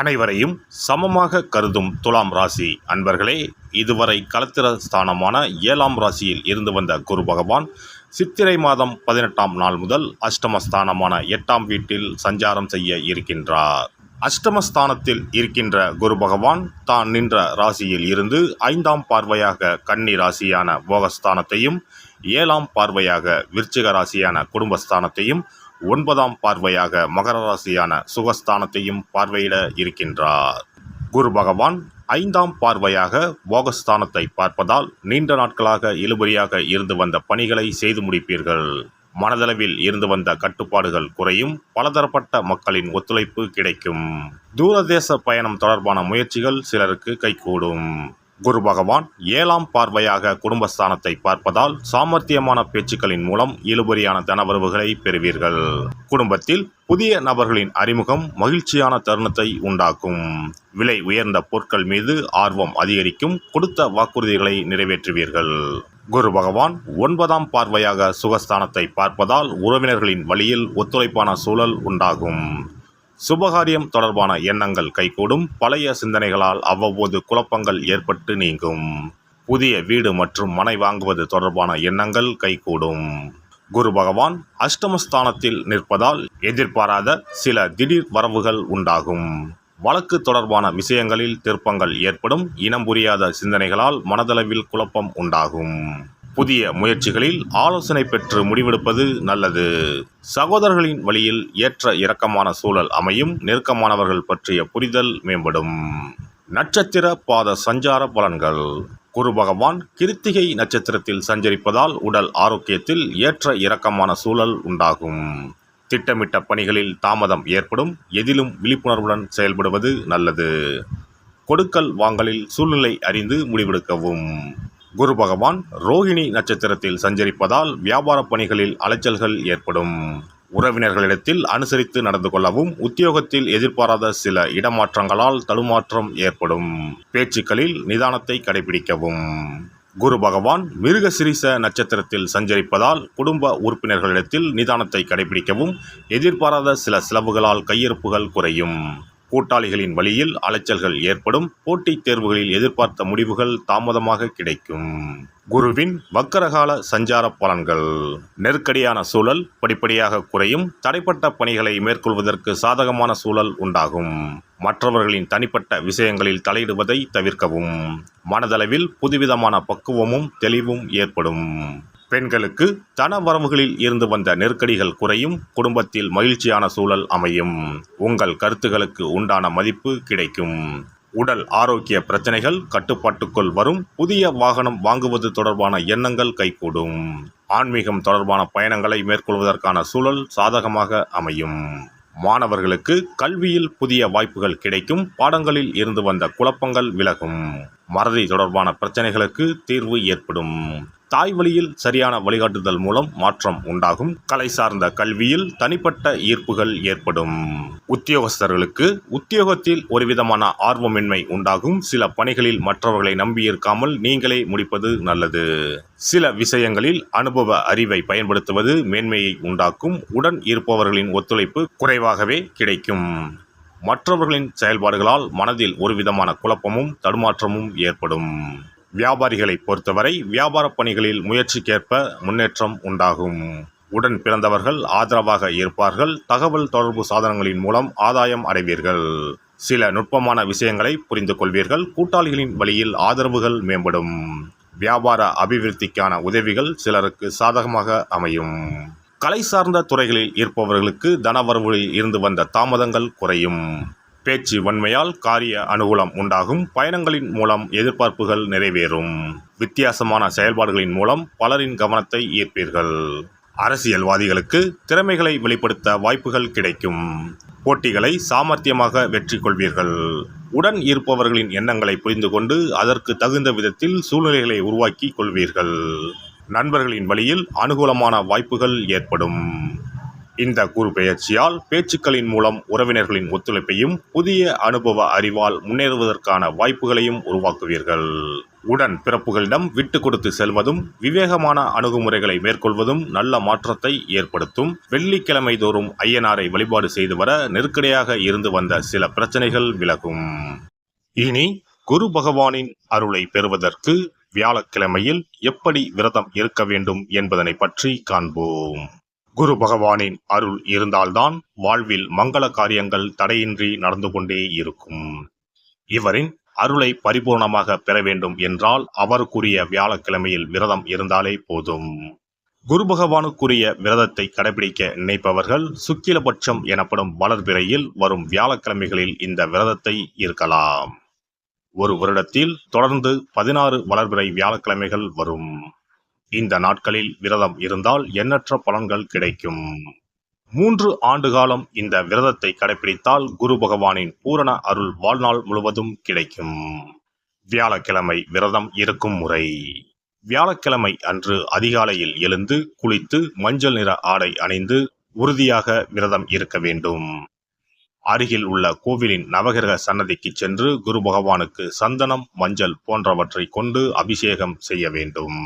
அனைவரையும் சமமாக கருதும் துலாம் ராசி. அன்பர்களே இதுவரை களத்திர ஸ்தானமான ஏழாம் ராசியில் இருந்து வந்த குரு பகவான் சித்திரை மாதம் பதினெட்டாம் நாள் முதல் அஷ்டமஸ்தானமான எட்டாம் வீட்டில் சஞ்சாரம் செய்ய இருக்கின்றார். அஷ்டமஸ்தானத்தில் இருக்கின்ற குரு பகவான் தான் நின்ற ராசியில் இருந்து ஐந்தாம் பார்வையாக கன்னி ராசியான போகஸ்தானத்தையும் ஏழாம் பார்வையாக விருச்சிக ராசியான குடும்பஸ்தானத்தையும் ஒன்பதாம் பார்வையாக மகர ராசியான சுகஸ்தானத்தையும் பார்வையிட இருக்கின்றார். குரு பகவான் ஐந்தாம் பார்வையாக போகஸ்தானத்தை பார்ப்பதால் நீண்ட நாட்களாக இழுபறியாக இருந்து வந்த பணிகளை செய்து முடிப்பீர்கள். மனதளவில் இருந்து வந்த கட்டுப்பாடுகள் குறையும் பலதரப்பட்ட மக்களின் ஒத்துழைப்பு கிடைக்கும். தூரதேச பயணம் தொடர்பான முயற்சிகள் சிலருக்கு கைகூடும். குரு பகவான் ஏழாம் பார்வையாக குடும்பஸ்தானத்தை பார்ப்பதால் சாமர்த்தியமான பேச்சுக்களின் மூலம் இழுபறியான தனவரவுகளை பெறுவீர்கள். குடும்பத்தில் புதிய நபர்களின் அறிமுகம் மகிழ்ச்சியான தருணத்தை உண்டாக்கும். விலை உயர்ந்த பொருட்கள் மீது ஆர்வம் அதிகரிக்கும் கொடுத்த வாக்குறுதிகளை நிறைவேற்றுவீர்கள். குரு பகவான் ஒன்பதாம் பார்வையாக சுகஸ்தானத்தை பார்ப்பதால் உறவினர்களின் வழியில் ஒத்துழைப்பான சூழல் உண்டாகும். சுபகாரியம் தொடர்பான எண்ணங்கள் கைகூடும். பழைய சிந்தனைகளால் அவ்வப்போது குழப்பங்கள் ஏற்பட்டு நீங்கும். புதிய வீடு மற்றும் மனை வாங்குவது தொடர்பான எண்ணங்கள் கைகூடும். குரு பகவான் அஷ்டமஸ்தானத்தில் நிற்பதால் எதிர்பாராத சில திடீர் வரவுகள் உண்டாகும். வழக்கு தொடர்பான விஷயங்களில் திருப்பங்கள் ஏற்படும். இனம் புரியாத சிந்தனைகளால் மனதளவில் குழப்பம் உண்டாகும். புதிய முயற்சிகளில் ஆலோசனை பெற்று முடிவெடுப்பது நல்லது. சகோதரர்களின் வழியில் ஏற்ற இறக்கமான சூழல் அமையும். நெருக்கமானவர்கள் பற்றிய புரிதல் மேம்படும். நட்சத்திர பாத சஞ்சார பலன்கள். குரு பகவான் கிருத்திகை நட்சத்திரத்தில் சஞ்சரிப்பதால் உடல் ஆரோக்கியத்தில் ஏற்ற இறக்கமான சூழல் உண்டாகும். திட்டமிட்ட பணிகளில் தாமதம் ஏற்படும். எதிலும் விழிப்புணர்வுடன் செயல்படுவது நல்லது. கொடுக்கல் வாங்கலில் சூழ்நிலை அறிந்து முடிவெடுக்கவும். குரு பகவான் ரோஹிணி நட்சத்திரத்தில் சஞ்சரிப்பதால் வியாபார பணிகளில் அலைச்சல்கள் ஏற்படும். உறவினர்களிடத்தில் அனுசரித்து நடந்து கொள்ளவும் உத்தியோகத்தில் எதிர்பாராத சில இடமாற்றங்களால் தடுமாற்றம் ஏற்படும். பேச்சுக்களில் நிதானத்தை கடைபிடிக்கவும். குரு பகவான் மிருகசிரீச நட்சத்திரத்தில் சஞ்சரிப்பதால் குடும்ப உறுப்பினர்களிடத்தில் நிதானத்தை கடைபிடிக்கவும் எதிர்பாராத சில செலவுகளால் கையிருப்புகள் குறையும். கூட்டாளிகளின் வழியில் அலைச்சல்கள் ஏற்படும். போட்டித் தேர்வுகளில் எதிர்பார்த்த முடிவுகள் தாமதமாக கிடைக்கும். குருவின் வக்கரகால சஞ்சார பலன்கள். நெருக்கடியான சூழல் படிப்படியாக குறையும். தடைப்பட்ட பணிகளை மேற்கொள்வதற்கு சாதகமான சூழல் உண்டாகும். மற்றவர்களின் தனிப்பட்ட விஷயங்களில் தலையிடுவதை தவிர்க்கவும். மனதளவில் புதுவிதமான பக்குவமும் தெளிவும் ஏற்படும். பெண்களுக்கு தன வரவுகளில் இருந்து வந்த நெருக்கடிகள் குறையும் குடும்பத்தில் மகிழ்ச்சியான சூழல் அமையும். உங்கள் கருத்துகளுக்கு உண்டான மதிப்பு கிடைக்கும். உடல் ஆரோக்கிய பிரச்சனைகள் கட்டுப்பாட்டுக்குள் வரும் புதிய வாகனம் வாங்குவது தொடர்பான எண்ணங்கள் கைகூடும். ஆன்மீகம் தொடர்பான பயணங்களை மேற்கொள்வதற்கான சூழல் சாதகமாக அமையும். மாணவர்களுக்கு கல்வியில் புதிய வாய்ப்புகள் கிடைக்கும் பாடங்களில் இருந்து வந்த குழப்பங்கள் விலகும். மறதி தொடர்பான பிரச்சனைகளுக்கு தீர்வு ஏற்படும். தாய் வழியில் சரியான வழிகாட்டுதல் மூலம் மாற்றம் உண்டாகும். கலை சார்ந்த கல்வியில் தனிப்பட்ட ஈர்ப்புகள் ஏற்படும். உத்தியோகஸ்தர்களுக்கு உத்தியோகத்தில் ஒருவிதமான ஆர்வமின்மை உண்டாகும். சில பணிகளில் மற்றவர்களை நம்பியிருக்காமல் நீங்களே முடிப்பது நல்லது. சில விஷயங்களில் அனுபவ அறிவை பயன்படுத்துவது மேன்மையை உண்டாக்கும். உடன் இருப்பவர்களின் ஒத்துழைப்பு குறைவாகவே கிடைக்கும். மற்றவர்களின் செயல்பாடுகளால் மனதில் ஒருவிதமான குழப்பமும் தடுமாற்றமும் ஏற்படும். வியாபாரிகளை பொறுத்தவரை வியாபார பணிகளில் முயற்சிக்கேற்ப முன்னேற்றம் உண்டாகும். உடன் பிறந்தவர்கள் ஆதரவாக இருப்பார்கள். தகவல் தொடர்பு சாதனங்களின் மூலம் ஆதாயம் அடைவீர்கள். சில நுட்பமான விஷயங்களை புரிந்து கொள்வீர்கள். கூட்டாளிகளின் வழியில் ஆதரவுகள் மேம்படும். வியாபார அபிவிருத்திக்கான உதவிகள் சிலருக்கு சாதகமாக அமையும். கலை சார்ந்த துறைகளில் இருப்பவர்களுக்கு தனவரவுகளில் இருந்து வந்த தாமதங்கள் குறையும். பேச்சு வன்மையால் காரிய அனுகூலம் உண்டாகும். பயணங்களின் மூலம் எதிர்பார்ப்புகள் நிறைவேறும். வித்தியாசமான செயல்பாடுகளின் மூலம் பலரின் கவனத்தை ஈர்ப்பீர்கள். அரசியல்வாதிகளுக்கு திறமைகளை வெளிப்படுத்த வாய்ப்புகள் கிடைக்கும். போட்டிகளை சாமர்த்தியமாக வெற்றி கொள்வீர்கள். உடன் இருப்பவர்களின் எண்ணங்களை புரிந்து கொண்டு அதற்கு தகுந்த விதத்தில் சூழ்நிலைகளை உருவாக்கி கொள்வீர்கள். நண்பர்களின் வழியில் அனுகூலமான வாய்ப்புகள் ஏற்படும். இந்த குரு பெயர்ச்சியால் பேச்சுக்களின் மூலம் உறவினர்களின் ஒத்துழைப்பையும் புதிய அனுபவ அறிவால் முன்னேறுவதற்கான வாய்ப்புகளையும் உருவாக்குவீர்கள். உடன் பிறப்புகளிடம் விட்டு கொடுத்து செல்வதும் விவேகமான அணுகுமுறைகளை மேற்கொள்வதும் நல்ல மாற்றத்தை ஏற்படுத்தும். வெள்ளிக்கிழமை தோறும் ஐயனாரை வழிபாடு செய்து வர நெருக்கடியாக இருந்து வந்த சில பிரச்சனைகள் விலகும். இனி குரு பகவானின் அருளை பெறுவதற்கு வியாழக்கிழமையில் எப்படி விரதம் இருக்க வேண்டும் என்பதனை பற்றி காண்போம். குரு பகவானின் அருள் இருந்தால்தான் வாழ்வில் மங்கள காரியங்கள் தடையின்றி நடந்து கொண்டே இருக்கும். இவரின் அருளை பரிபூர்ணமாக பெற வேண்டும் என்றால் அவருக்குரிய வியாழக்கிழமையில் விரதம் இருந்தாலே போதும். குரு பகவானுக்குரிய விரதத்தை கடைபிடிக்க நினைப்பவர்கள் சுக்கிலபட்சம் எனப்படும் வளர்பிறையில் வரும் வியாழக்கிழமைகளில் இந்த விரதத்தை இருக்கலாம். ஒரு வருடத்தில் தொடர்ந்து பதினாறு வளர்பிறை வியாழக்கிழமைகள் வரும். இந்த நாட்களில் விரதம் இருந்தால் எண்ணற்ற பலன்கள் கிடைக்கும். மூன்று ஆண்டு காலம் இந்த விரதத்தை கடைபிடித்தால் குரு பகவானின் பூரண அருள் வாழ்நாள் முழுவதும் கிடைக்கும். வியாழக்கிழமை விரதம் இருக்கும் முறை. வியாழக்கிழமை அன்று அதிகாலையில் எழுந்து குளித்து மஞ்சள் நிற ஆடை அணிந்து உறுதியாக விரதம் இருக்க வேண்டும். அருகில் உள்ள கோவிலின் நவகிரக சன்னதிக்கு சென்று குரு பகவானுக்கு சந்தனம் மஞ்சள் போன்றவற்றை கொண்டு அபிஷேகம் செய்ய வேண்டும்.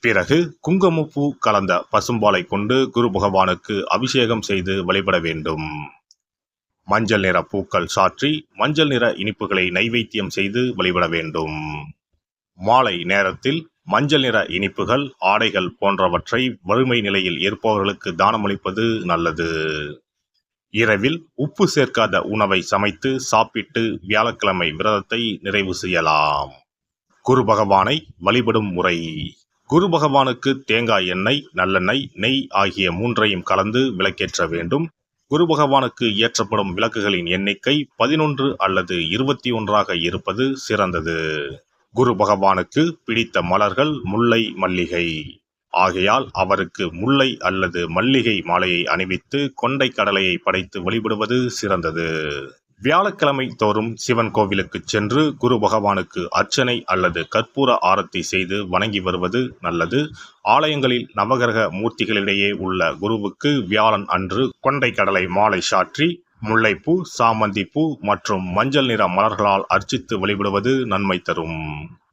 பிறகு குங்குமப்பூ கலந்த பசும்பாலை கொண்டு குரு பகவானுக்கு அபிஷேகம் செய்து வழிபட வேண்டும். மஞ்சள் நிற பூக்கள் சாற்றி மஞ்சள் நிற இனிப்புகளை நைவேத்தியம் செய்து வழிபட வேண்டும். மாலை நேரத்தில் மஞ்சள் நிற இனிப்புகள் ஆடைகள் போன்றவற்றை வறுமை நிலையில் இருப்பவர்களுக்கு தானமளிப்பது நல்லது. இரவில் உப்பு சேர்க்காத உணவை சமைத்து சாப்பிட்டு வியாழக்கிழமை விரதத்தை நிறைவு செய்யலாம். குரு பகவானை வழிபடும் முறை. குரு பகவானுக்கு தேங்காய் எண்ணெய் நல்லெண்ணெய் நெய் ஆகிய மூன்றையும் கலந்து விளக்கேற்ற வேண்டும். குரு பகவானுக்கு ஏற்றப்படும் விளக்குகளின் எண்ணிக்கை பதினொன்று அல்லது இருபத்தி ஒன்றாக இருப்பது சிறந்தது. குரு பகவானுக்கு பிடித்த மலர்கள் முல்லை மல்லிகை. ஆகையால் அவருக்கு முல்லை அல்லது மல்லிகை மாலையை அணிவித்து கொண்டை கடலையை படைத்து வழிபடுவது சிறந்தது. வியாழக்கிழமை தோறும் சிவன் கோவிலுக்கு சென்று குரு பகவானுக்கு அர்ச்சனை அல்லது கற்பூர ஆரத்தி செய்து வணங்கி வருவது நல்லது. ஆலயங்களில் நவகிரக மூர்த்திகளிடையே உள்ள குருவுக்கு வியாழன் அன்று கொண்டை கடலை மாலை சாற்றி முல்லைப்பூ சாமந்திப்பூ மற்றும் மஞ்சள் நிற மலர்களால் அர்ச்சித்து வழிபடுவது நன்மை தரும்.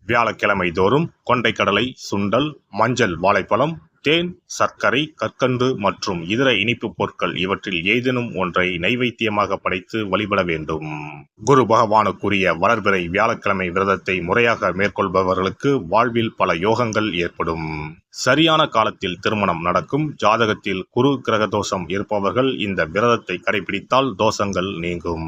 வியாழக்கிழமை தோறும் கொண்டைக்கடலை சுண்டல் மஞ்சள் வாழைப்பழம் தேன் சர்க்கரை கற்கண்டு மற்றும் இதர இனிப்பு பொருட்கள் இவற்றில் ஏதேனும் ஒன்றை நைவேத்தியமாக படைத்து வழிபட வேண்டும். குரு பகவானுக்குரிய வளர்பிறை வியாழக்கிழமை விரதத்தை முறையாக மேற்கொள்பவர்களுக்கு வாழ்வில் பல யோகங்கள் ஏற்படும். சரியான காலத்தில் திருமணம் நடக்கும். ஜாதகத்தில் குரு கிரக தோஷம் இருப்பவர்கள் இந்த விரதத்தை கடைபிடித்தால் தோஷங்கள் நீங்கும்.